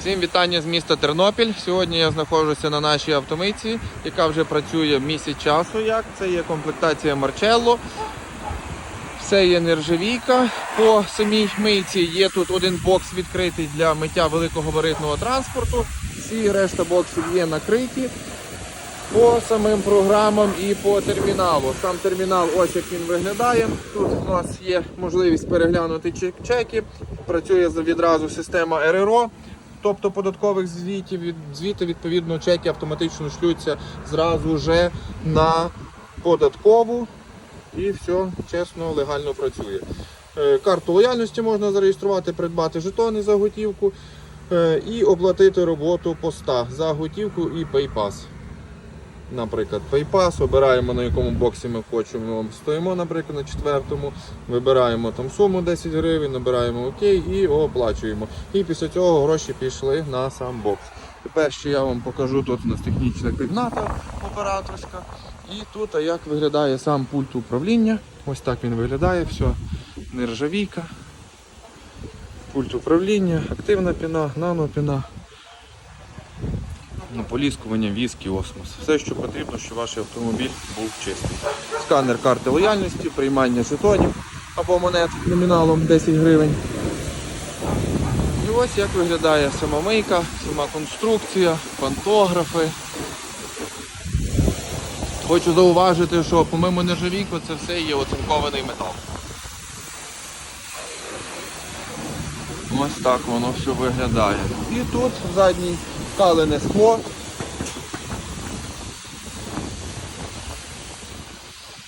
Всім вітання з міста Тернопіль. Сьогодні я знаходжуся на нашій автомийці, яка вже працює місяць часу. Як це є комплектація Марчелло. Все є нержавійка. По самій мийці є тут один бокс відкритий для миття великогабаритного транспорту. Всі решта боксів є накриті по самим програмам і по терміналу. Сам термінал, ось як він виглядає. Тут у нас є можливість переглянути чек- чеки. Працює відразу система РРО. Тобто податкових звітів, звіти, відповідно, чеки автоматично шлються зразу вже на податкову і все чесно, легально працює. Е, Карту лояльності можна зареєструвати, придбати жетони за готівку е, і оплатити роботу поста за готівку і PayPass. Наприклад, PayPass, обираємо на якому боксі ми хочемо. Стоїмо, наприклад, на четвертому, вибираємо там суму 10 гривень, набираємо ОК і оплачуємо. І після цього гроші пішли на сам бокс. Тепер ще я вам покажу тут у нас технічна кімната операторська. І тут а як виглядає сам пульт управління. Ось так він виглядає, все нержавійка. Пульт управління, активна піна, нанопіна. Ну, поліскування, віскі, осмос. Все, що потрібно, щоб ваш автомобіль був чистий. Сканер карти лояльності, приймання жетонів або монет номіналом 10 гривень. І ось як виглядає сама мийка, сама конструкція, пантографи. Хочу зауважити, що помимо нержавійку це все є оцинкований метал. Ось так воно все виглядає. І тут в задній калене скло.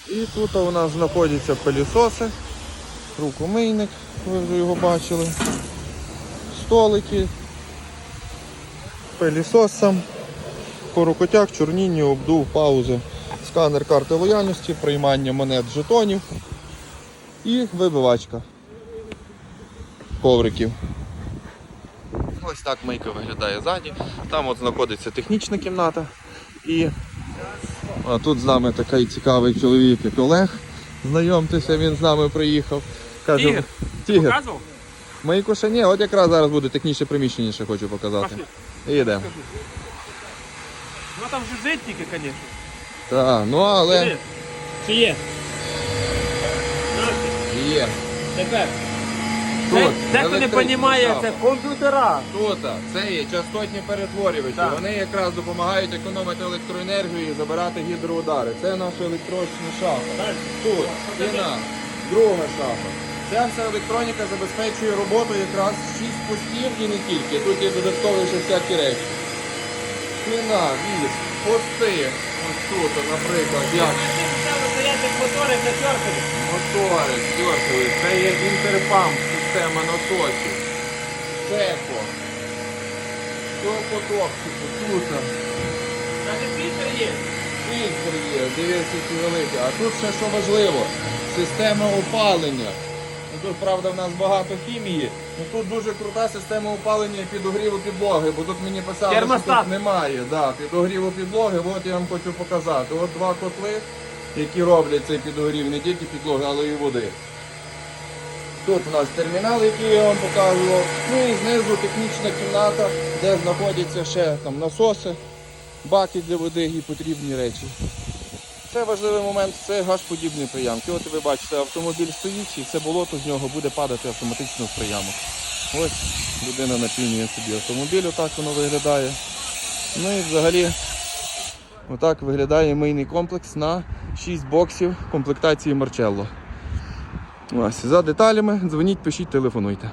І тут у нас знаходяться пилісоси, рукомийник, ви вже його бачили, столики, пилісос сам, порукотяг, чорніння, обдув, паузи, сканер карти лояльності, приймання монет жетонів і вибивачка ковриків. Ось так мийка виглядає ззаді. Там от знаходиться технічна кімната. І а тут з нами такий цікавий чоловік, як Олег. Знайомтеся, він з нами приїхав. Каже, Тігр. Тігр. Показував? Мийку ще ні, от якраз зараз буде технічне приміщення, ще хочу показати. Пошли. І йдемо. Ну там же жить тільки, звісно. Так, ну але Чи є? є. Тепер. Тут, Дехто не розуміє, це комп'ютера. Тут це є частотні перетворювачі. Так. Вони якраз допомагають економити електроенергію і забирати гідроудари. Це наша електрична шафа. Так. Тут стіна, друга шафа. Ця вся електроніка забезпечує роботу якраз 6 постів і не тільки. Тут є додаткові ще всякі речі. Стіна, віз, пости. Ось тут, наприклад, як мотори затерпили. мотори, стьоркали. Це є інтерпамп, система насосів. Секо. Все по топчику, тут. Навіть фільтр є. Фільтр є, дивіться, які великі. А тут ще що важливо, система опалення. Ну, Тут, правда, в нас багато хімії. Ну, тут дуже крута система опалення підогріву підлоги, бо тут мені писали, що тут немає. Да, підогріву підлоги, от я вам хочу показати. От два котли, які роблять цей підогрів не тільки підлоги, але й води. Тут у нас термінал, який я вам показував. Ну і знизу технічна кімната, де знаходяться ще там насоси, баки для води і потрібні речі. Це важливий момент, це газ-подібні приямки. От ви бачите, автомобіль стоїть і все болото з нього буде падати автоматично в приямок. Ось людина напінює собі автомобіль, отак воно виглядає. Ну і взагалі отак виглядає мийний комплекс на 6 боксів комплектації Марчелло. Ось, за деталями дзвоніть, пишіть, телефонуйте.